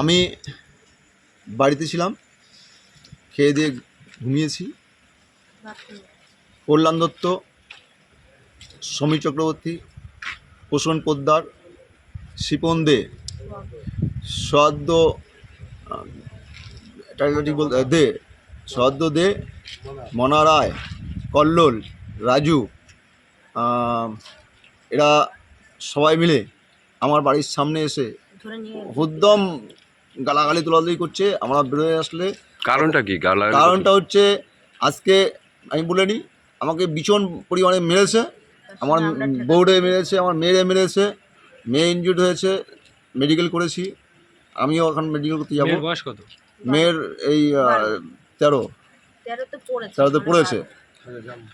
আমি বাড়িতে ছিলাম খেয়ে দিয়ে ঘুমিয়েছি। কল্যাণ দত্ত সমীর চক্রবর্তী পোষণ পোদ্দার শিপন দে। সদ্য ঠিক বলতে দে সদ্য দে মনা রায় কল্লোল রাজু এরা সবাই মিলে আমার বাড়ির সামনে এসে হুদ্দম গালাগালি তোলাতুলি করছে আমরা বেরোয় আসলে। কারণটা কি? কারণটা হচ্ছে আজকে আমি বলে নিই আমাকে ভীষণ পরিমাণে মেরেছে আমার বউরে মেরেছে আমার মেয়েরে মেরেছে মেয়ে ইনজুর্ড হয়েছে মেডিকেল করেছি। আমিও এখন মেডিকেল করতে যাব। মেয়ের বয়স কত? মেয়ের এই তেরো। তেরোতে পড়েছে।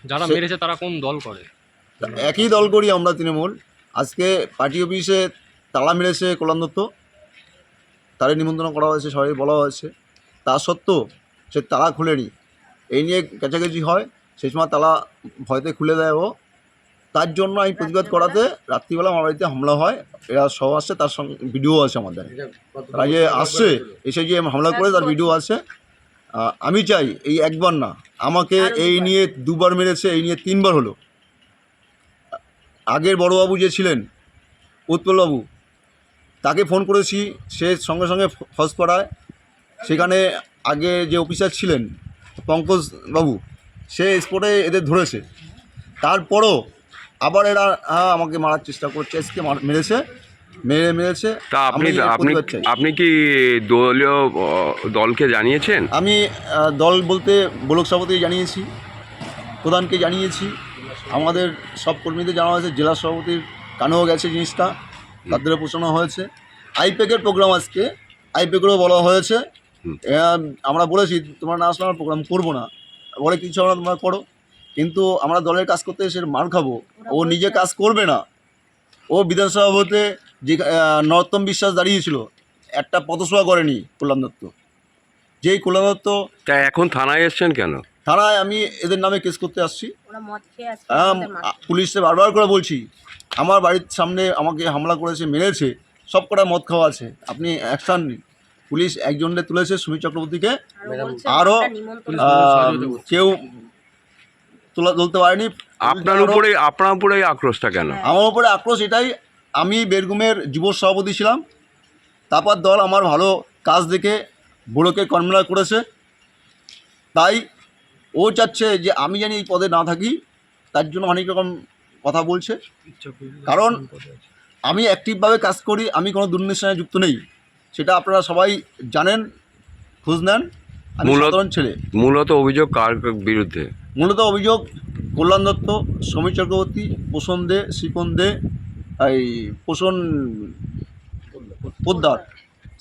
যারা মেরেছে তারা কোন দল করে? একই দল করি আমরা তৃণমূল। আজকে পার্টি অফিসে তালা মেরেছে কল্যাণ দত্ত। তারে নিমন্ত্রণ করা হয়েছে সবাই বলা হয়েছে। তা সত্ত্বেও সে তালা খুলেনি। এই নিয়ে কাছাকাছি হয়। সেই সময় তালা ভয়তে খুলে দেয় ও। তার জন্য আমি প্রতিবাদ করাতে রাত্রিবেলা আমার বাড়িতে হামলা হয়। এরা সব আসছে তার সঙ্গে ভিডিও আছে আমাদের। তারা যে আসছে এসে যে হামলা করে তার ভিডিও আছে। আমি চাই এই একবার না আমাকে এই নিয়ে দুবার মেরেছে এই নিয়ে তিনবার হলো। আগের বড়বাবু যে ছিলেন উৎপলবাবু তাকে ফোন করেছি সে সঙ্গে সঙ্গে ফস করায় সেখানে আগে যে অফিসার ছিলেন পঙ্কজ বাবু সে স্পটে এদের ধরেছে। তারপরও আবার এরা হ্যাঁ আমাকে মারার চেষ্টা করছে আজকে মার- মেরেছে মেরে মেরেছে। তা আপনি আপনি আপনি কি দলীয় দলকে জানিয়েছেন? আমি দল বলতে ব্লক সভাপতি জানিয়েছি প্রধানকে জানিয়েছি। আমাদের সব কর্মীদের জানা হয়েছে জেলা সভাপতির কানেও গেছে জিনিসটা তাদের পোষানো হয়েছে। আইপ্যাকের প্রোগ্রাম আজকে আইপ্যাকেরও বলা হয়েছে। আমরা বলেছি তোমরা না আসলে আমরা প্রোগ্রাম করব না। বলে কিছু আমরা তোমরা করো। কিন্তু আমরা দলের কাজ করতে এসে মার খাব। ও নিজে কাজ করবে না। ও বিধানসভা হতে যে নরোত্তম বিশ্বাস দাঁড়িয়েছিল একটা পথসভা করেনি কল্যাণ দত্ত। যেই কল্যাণ দত্ত তা এখন থানায় এসছেন কেন? থানায় আমি এদের নামে কেস করতে আসছি। আ- পুলিশকে বারবার করে বলছি আমার বাড়ির সামনে আমাকে হামলা করেছে মেরেছে সব কটা মদ খাওয়া আছে আপনি অ্যাকশান নিন। পুলিশ একজনকে তুলেছে সুমিত চক্রবর্তীকে। আরও বলছে আরও, মাঠটা নিমন্ত্রণ আহ, কেউ তোলা তুলতে পারেনি। আপনার উপরে আপনার উপরে এই আক্রোশটা কেন? আমার উপরে আক্রোশ এটাই। আমি বেরগুমের যুব সভাপতি ছিলাম। তারপর দল আমার ভালো কাজ দেখে বুড়োকে কনভেনার করেছে। তাই ও চাচ্ছে যে আমি জানি এই পদে না থাকি। তার জন্য অনেক রকম কথা বলছে। কারণ আমি অ্যাক্টিভভাবে কাজ করি। আমি কোনো দুর্নীতির সঙ্গে যুক্ত নেই। সেটা আপনারা সবাই জানেন খোঁজ নেন। আমি মূলত- সাধারণ ছেলে। মূলত অভিযোগ কার বিরুদ্ধে? মূলত অভিযোগ, কল্যাণ দত্ত, সমীর চক্রবর্তী, পোষণ দে, শিপন দে, এই পোষণ পোদ্দার,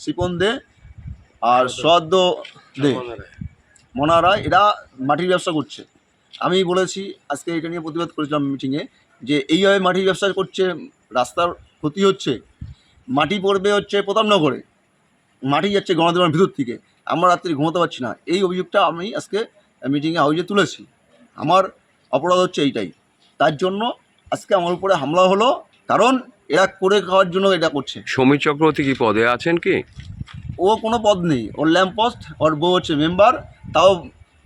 শিপন দে আর সদ্য দে, মনা রায়, এরা মাটির ব্যবসা করছে। আমি বলেছি, আজকে এটা নিয়ে প্রতিবাদ করেছিলাম মিটিংয়ে, যে এইভাবে মাটির ব্যবসা করছে, রাস্তার ক্ষতি হচ্ছে, মাটি পড়বে হচ্ছে প্রতাপনগরে, মাটি যাচ্ছে গণদেবের ভিতর থেকে, আমরা রাত্রি ঘুমোতে পারছি না। এই অভিযোগটা আমি আজকে মিটিংয়ে হাউজে তুলেছি। আমার অপরাধ হচ্ছে এইটাই। তার জন্য আজকে আমার উপরে হামলা হলো কারণ এরা করে খাওয়ার জন্য এটা করছে। সমীর চক্রবর্তী কি পদে আছেন কি? ও কোনো পদ নেই। ওর ল্যাম্প পোস্ট ওর বউ হচ্ছে মেম্বার তাও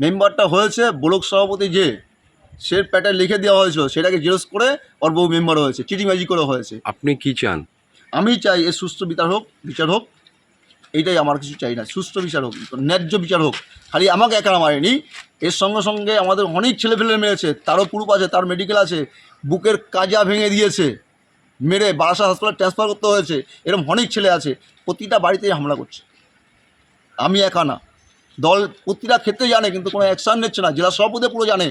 মেম্বারটা হয়েছে ব্লক সভাপতি যে সে প্যাটে লিখে দেওয়া হয়েছিল সেটাকে জেরক্স করে ওর বউ মেম্বার হয়েছে চিটিংবাজি করে হয়েছে। আপনি কি চান? আমি চাই এর সুস্থ বিচার হোক বিচার হোক। এইটাই আমার কিছু চাই না। সুস্থ বিচার হোক ন্যায্য বিচার হোক। খালি আমাকে একা মারেনি। এর সঙ্গে সঙ্গে আমাদের অনেক ছেলেপেলে মেরেছে তারও প্রুফ আছে তার মেডিকেল আছে বুকের কাজা ভেঙে দিয়েছে মেরে বারাসা হাসপাতালে ট্রান্সফার করতে হয়েছে এরকম অনেক ছেলে আছে প্রতিটা বাড়িতেই হামলা করছে। আমি একা না। দল প্রতিটা ক্ষেত্রে জানে কিন্তু কোনো অ্যাকশান নিচ্ছে না। জেলা সভাপতি পুরো জানে।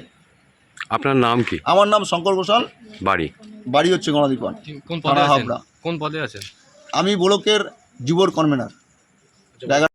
আপনার নাম কি? আমার নাম শঙ্কর ঘোষাল। বাড়ি? বাড়ি হচ্ছে গণদীপন। কোন পদে আছেন? আমি ব্লকের যুবর কনভেনার। Dan